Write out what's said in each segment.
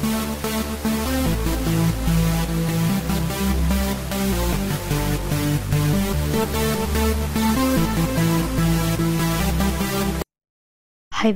Hi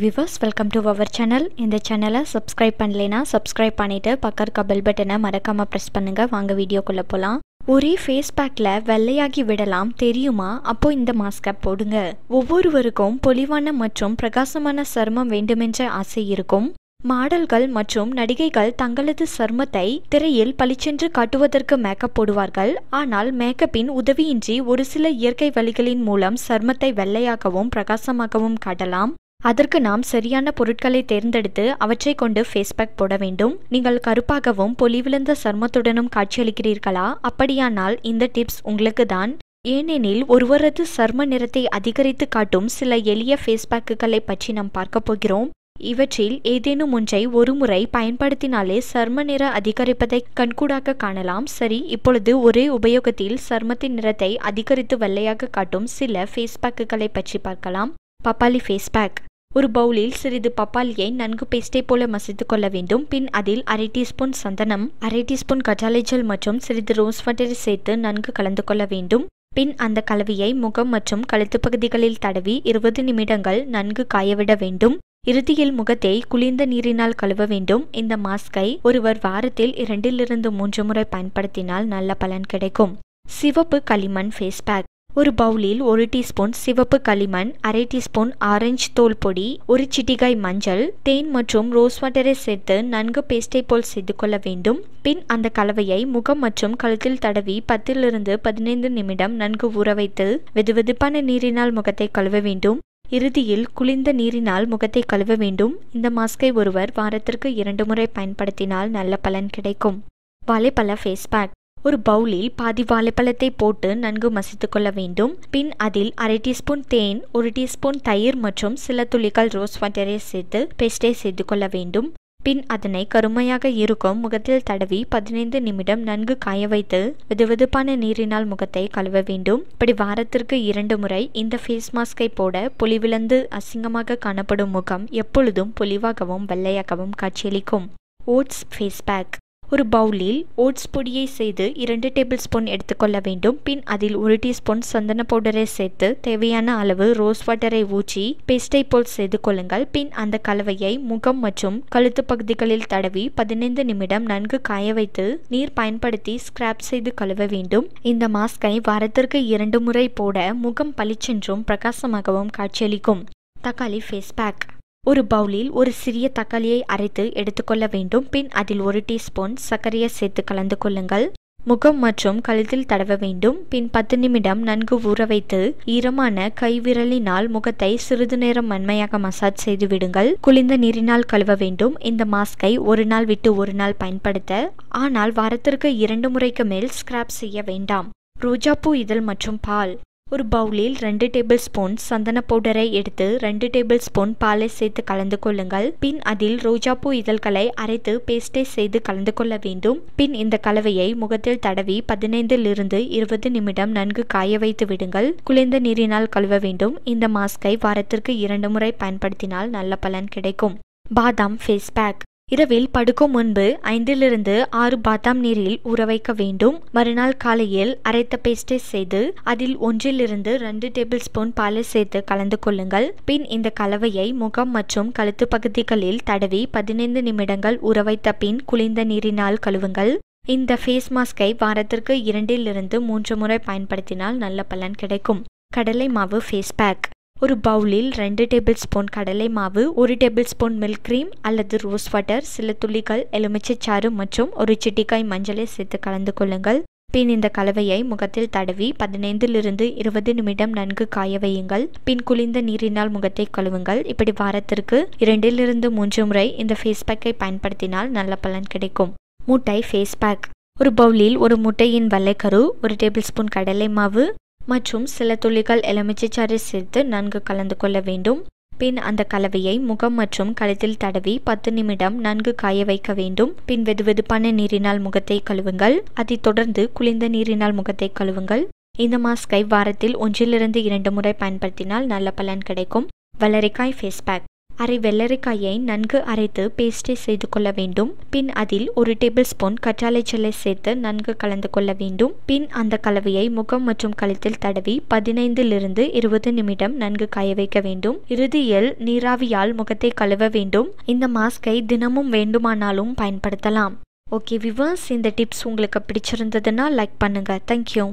viewers welcome to our channel இந்த சேனலை subscribe பண்ணலைன்னா சப்ஸ்கிரைப் பண்ணிவிட்டு பக்கம் இருக்க பெல் பட்டனை மறக்காமல் ப்ரெஸ் பண்ணுங்கள் வாங்க வீடியோக்குள்ளே போகலாம் ஒரே ஃபேஸ் பேக்கில் வெள்ளையாகி விடலாம் தெரியுமா? அப்போ இந்த மாஸ்கை போடுங்க. ஒவ்வொருவருக்கும் பொலிவான மற்றும் பிரகாசமான சருமம் வேண்டுமென்ற ஆசை இருக்கும். மாடல்கள் மற்றும் நடிகைகள் தங்களது சர்மத்தை திரையில் பளிச்சென்று காட்டுவதற்கு மேக்கப் போடுவார்கள். ஆனால் மேக்கப்பின் உதவியின்றி ஒரு சில இயற்கை வழிகளின் மூலம் சர்மத்தை வெள்ளையாகவும் பிரகாசமாகவும் காட்டலாம். அதற்கு நாம் சரியான பொருட்களை தேர்ந்தெடுத்து அவற்றை கொண்டு ஃபேஸ் பேக் போட வேண்டும். நீங்கள் கருப்பாகவும் பொலிவிழந்த சர்மத்துடனும் காட்சியளிக்கிறீர்களா? அப்படியானால் இந்த டிப்ஸ் உங்களுக்கு தான். ஏனெனில் ஒருவரது சர்ம நிறத்தை அதிகரித்து காட்டும் சில எளிய ஃபேஸ் பேக்குகளை பற்றி நாம் பார்க்க போகிறோம். இவற்றில் ஏதேனும் ஒன்றை ஒருமுறை பயன்படுத்தினாலே சர்ம நிற அதிகரிப்பதை கண்கூடாக காணலாம். சரி இப்பொழுது ஒரே உபயோகத்தில் சர்மத்தின் நிறத்தை அதிகரித்து வெள்ளையாக காட்டும் சில ஃபேஸ் பேக்குகளை பற்றி பார்க்கலாம். பப்பாளி ஃபேஸ் பேக் ஒரு பவுலில் சிறிது பப்பாளியை நன்கு பேஸ்டை போல மசித்து கொள்ள வேண்டும். பின் அதில் அரை டீஸ்பூன் சந்தனம் அரை டீஸ்பூன் கற்றாழை ஜெல் மற்றும் சிறிது ரோஸ் வாட்டரை சேர்த்து நன்கு கலந்து கொள்ள வேண்டும். பின் அந்த கலவையை முகம் மற்றும் கழுத்து பகுதிகளில் தடவி இருபது நிமிடங்கள் நன்கு காயவிட வேண்டும். இறுதியில் முகத்தை குளிர்ந்த நீரினால் கழுவ வேண்டும். இந்த மாஸ்கை ஒருவர் வாரத்தில் இரண்டிலிருந்து மூன்று முறை பயன்படுத்தினால் நல்ல பலன் கிடைக்கும். சிவப்பு களிமண் ஃபேஸ் பேக் ஒரு பவுலில் ஒரு டீஸ்பூன் சிவப்பு களிமண் அரை டீஸ்பூன் ஆரஞ்சு தோல் பொடி ஒரு சிட்டிகாய் மஞ்சள் தேன் மற்றும் ரோஸ் வாட்டரை சேர்த்து நன்கு பேஸ்டை போல் செய்து கொள்ள வேண்டும். பின் அந்த கலவையை முகம் மற்றும் கழுத்தில் தடவி பத்திலிருந்து பதினைந்து நிமிடம் நன்கு ஊற வைத்து வெதுவெதுப்பான நீரினால் முகத்தை கழுவ வேண்டும். இறுதியில் குளிர்ந்த நீரினால் முகத்தை கழுவ வேண்டும். இந்த மாஸ்கை ஒருவர் வாரத்திற்கு இரண்டு முறை பயன்படுத்தினால் நல்ல பலன் கிடைக்கும். வாழைப்பழ ஃபேஸ் பேக் ஒரு பவுலில் பாதி வாழைப்பழத்தை போட்டு நன்கு மசித்து கொள்ள வேண்டும். பின் அதில் அரை டீஸ்பூன் தேன் ஒரு டீஸ்பூன் தயிர் மற்றும் சில துளிகள் ரோஸ் வாட்டரை சேர்த்து பேஸ்டை செய்து கொள்ள வேண்டும். பின் அதனை கருமையாக இருக்கும் முகத்தில் தடவி பதினைந்து நிமிடம் நன்கு காய வைத்து வெதுவெதுப்பான நீரினால் முகத்தை கழுவ வேண்டும். இப்படி வாரத்திற்கு இரண்டு முறை இந்த ஃபேஸ் மாஸ்கை போட பொலிவிழந்து அசிங்கமாக காணப்படும் முகம் எப்பொழுதும் பொலிவாகவும் வெள்ளையாகவும் காட்சியளிக்கும். ஓட்ஸ் ஃபேஸ் பேக் ஒரு பவுலில் ஓட்ஸ் பொடியை செய்து இரண்டு டேபிள் ஸ்பூன் எடுத்துக்கொள்ள வேண்டும். பின் அதில் ஒரு டீஸ்பூன் சந்தன பவுடரை சேர்த்து தேவையான அளவு ரோஸ் வாட்டரை ஊற்றி பேஸ்டை போல் செய்து கொள்ளுங்கள். பின் அந்த கலவையை முகம் மற்றும் கழுத்து பகுதிகளில் தடவி பதினைந்து நிமிடம் நன்கு காய வைத்து நீர் பயன்படுத்தி ஸ்கிராப் செய்து கழுவ வேண்டும். இந்த மாஸ்கை வாரத்திற்கு இரண்டு முறை போட முகம் பளிச்சென்றும் பிரகாசமாகவும் காட்சியளிக்கும். தக்காளி ஃபேஸ் பேக் ஒரு பவுலில் ஒரு சிறிய தக்காளியை அரைத்து எடுத்துக்கொள்ள வேண்டும். பின் அதில் ஒரு டீஸ்பூன் சர்க்கரையை சேர்த்து கலந்து கொள்ளுங்கள். முகம் மற்றும் கழுத்தில் தடவ வேண்டும். பின் பத்து நிமிடம் நன்கு ஊற வைத்து ஈரமான கைவிரலினால் முகத்தை சிறிது நேரம் மென்மையாக மசாஜ் செய்து விடுங்கள். குளிர்ந்த நீரினால் கழுவ வேண்டும். இந்த மாஸ்கை ஒரு நாள் விட்டு ஒரு நாள் பயன்படுத்த. ஆனால் வாரத்திற்கு இரண்டு முறைக்கு மேல் ஸ்கிராப் செய்ய வேண்டாம். ரோஜாப்பூ இதழ் மற்றும் பால். ஒரு பவுலில் ரெண்டு டேபிள் ஸ்பூன் சந்தன பவுடரை எடுத்து ரெண்டு டேபிள் ஸ்பூன் பாலை சேர்த்து கலந்து கொள்ளுங்கள். பின் அதில் ரோஜாப்பூ இதழ்களை அரைத்து பேஸ்டை செய்து கலந்து கொள்ள வேண்டும். பின் இந்த கலவையை முகத்தில் தடவி பதினைந்தில் இருந்து இருபது நிமிடம் நன்கு காய வைத்து விடுங்கள். குளிர்ந்த நீரினால் கழுவ வேண்டும். இந்த மாஸ்கை வாரத்திற்கு இரண்டு முறை பயன்படுத்தினால் நல்ல பலன் கிடைக்கும். பாதாம் ஃபேஸ் பேக் இரவில் படுக்கும் முன்பு ஐந்திலிருந்து ஆறு பாதாம் நீரில் ஊற வைக்க வேண்டும். மறுநாள் காலையில் அரைத்த பேஸ்டை செய்து அதில் ஒன்றிலிருந்து ரெண்டு டேபிள் ஸ்பூன் பாலை சேர்த்து கலந்து கொள்ளுங்கள். பின் இந்த கலவையை முகம் மற்றும் கழுத்து பகுதிகளில் தடவி பதினைந்து நிமிடங்கள் ஊற வைத்த பின் குளிர்ந்த நீரினால் கழுவுங்கள். இந்த ஃபேஸ் மாஸ்கை வாரத்திற்கு இரண்டிலிருந்து மூன்று முறை பயன்படுத்தினால் நல்ல பலன் கிடைக்கும். கடலை மாவு ஃபேஸ் பேக் ஒரு பவுலில் ரெண்டு டேபிள் ஸ்பூன் கடலை மாவு ஒரு டேபிள் ஸ்பூன் மில்க் க்ரீம் அல்லது ரோஸ் வாட்டர் சில துளிகள் எலுமிச்சைச்சாறு மற்றும் ஒரு சிட்டிக்காய் மஞ்சளை சேர்த்து கலந்து கொள்ளுங்கள். பின் இந்த கலவையை முகத்தில் தடவி பதினைந்திலிருந்து இருபது நிமிடம் நன்கு காய வையுங்கள். பின் குளிர்ந்த நீரினால் முகத்தை கழுவுங்கள். இப்படி வாரத்திற்கு இரண்டிலிருந்து மூன்று முறை இந்த ஃபேஸ் பேக்கை பயன்படுத்தினால் நல்ல பலன் கிடைக்கும். மூட்டை ஃபேஸ் பேக் ஒரு பவுலில் ஒரு முட்டையின் வெள்ளைக்கரு ஒரு டேபிள் ஸ்பூன் கடலை மாவு மற்றும் சில துளிகள் எலுமிச்சைச்சாறு சேர்த்து நன்கு கலந்து கொள்ள வேண்டும். பின் அந்த கலவையை முகம் மற்றும் கழுத்தில் தடவி பத்து நிமிடம் நன்கு காய வைக்க வேண்டும். பின் வெதுவெதுப்பான நீரினால் முகத்தை கழுவுங்கள். அதைத் தொடர்ந்து குளிர்ந்த நீரினால் முகத்தை கழுவுங்கள். இந்த மாஸ்கை வாரத்தில் ஒன்றிலிருந்து இரண்டு முறை பயன்படுத்தினால் நல்ல பலன் கிடைக்கும். வளரிக்காய் ஃபேஸ் பேக் அரை வெள்ளரிக்காயை நன்கு அரைத்து பேஸ்டை செய்து கொள்ள வேண்டும். பின் அதில் ஒரு டேபிள் ஸ்பூன் கற்றாழை செல்லை சேர்த்து நன்கு கலந்து கொள்ள வேண்டும். பின் அந்த கலவையை முகம் மற்றும் கழுத்தில் தடவி பதினைந்திலிருந்து இருபது நிமிடம் நன்கு காய வைக்க வேண்டும். இறுதியில் நீராவியால் முகத்தை கழுவ வேண்டும். இந்த மாஸ்கை தினமும் வேண்டுமானாலும் பயன்படுத்தலாம். ஓகே விவர்ஸ் இந்த டிப்ஸ் உங்களுக்கு பிடிச்சிருந்ததுன்னா லைக் பண்ணுங்கள் தேங்க்யூ